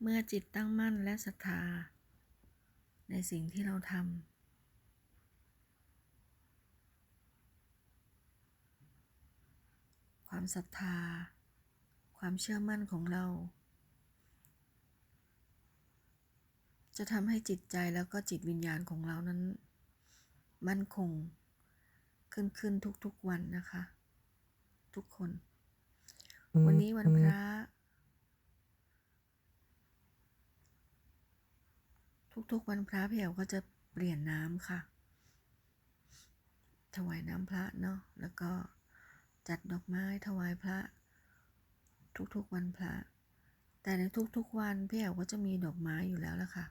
เมื่อจิตตั้งมั่นและศรัทธา ในสิ่งที่เราทำ ความศรัทธา ความเชื่อมั่นของเรา จะทำให้จิตใจแล้วก็จิตวิญญาณของเรานั้น มั่นคง ขึ้นขึ้นทุกๆวันนะคะ ทุกคน วันนี้วันพระ ทุกๆ วันพระพี่แอ๋วก็จะเปลี่ยนน้ำค่ะ ถวายน้ำพระเนาะแล้วก็จัดดอกไม้ถวายพระ ทุกๆวันพระ แต่ในทุกๆวันพี่แอ๋วก็จะมีดอกไม้อยู่แล้วละค่ะ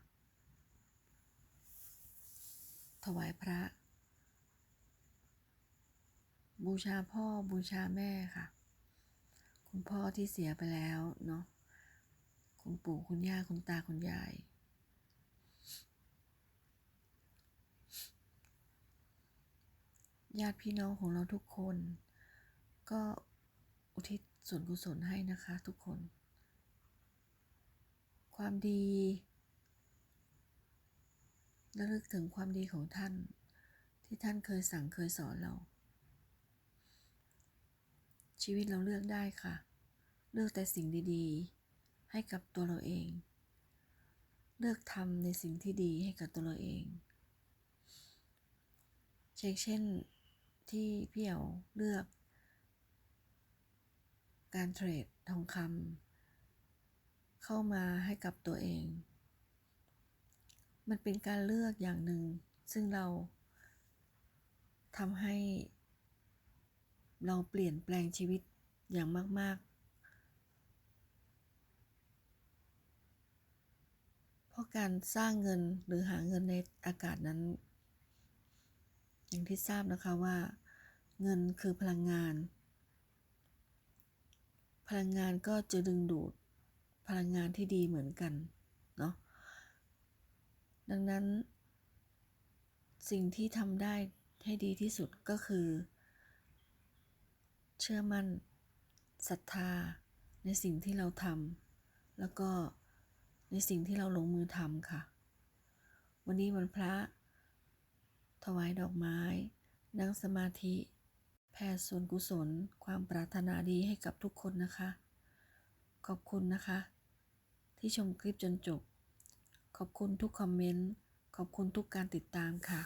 ถวายพระ บูชาพ่อบูชาแม่ค่ะ คุณพ่อที่เสียไปแล้วเนาะคุณปู่คุณย่าคุณตาคุณยาย ญาติพี่น้องของเราทุกคน ก็อุทิศส่วนกุศลให้นะคะทุกคน ความดีระลึกถึงความดีของท่าน ที่ท่านเคยสั่งเคยสอนเรา ชีวิตเราเลือกได้ค่ะ เลือกแต่สิ่งดีๆ ให้กับตัวเราเอง เลือกทำในสิ่งที่ดีให้กับตัวเราเอง เช่นเช่น ที่พี่เอ๋วเลือก การเทรดทองคำเข้ามาให้กับตัวเอง มันเป็นการเลือกอย่างหนึ่ง ซึ่งเราทำให้เราเปลี่ยนแปลงชีวิตอย่างมาก ๆ เพราะการสร้างเงินหรือหาเงินในอากาศนั้น อย่างที่ทราบนะคะว่า เงินคือพลังงาน พลังงานก็จะดึงดูดพลังงานที่ดีเหมือนกันเนาะดังนั้น สิ่งที่ทำได้ให้ดีที่สุดก็คือ เชื่อมั่นศรัทธาในสิ่งที่เราทำแล้วก็ในสิ่งที่เราลงมือทำค่ะ วันนี้วันพระ ถวายดอกไม้ นั่งสมาธิ แผ่ส่วนกุศล ความปรารถนาดีให้กับทุกคนนะคะ ขอบคุณนะคะ ที่ชมคลิปจนจบ ขอบคุณทุกคอมเมนต์ ขอบคุณทุกการติดตามค่ะ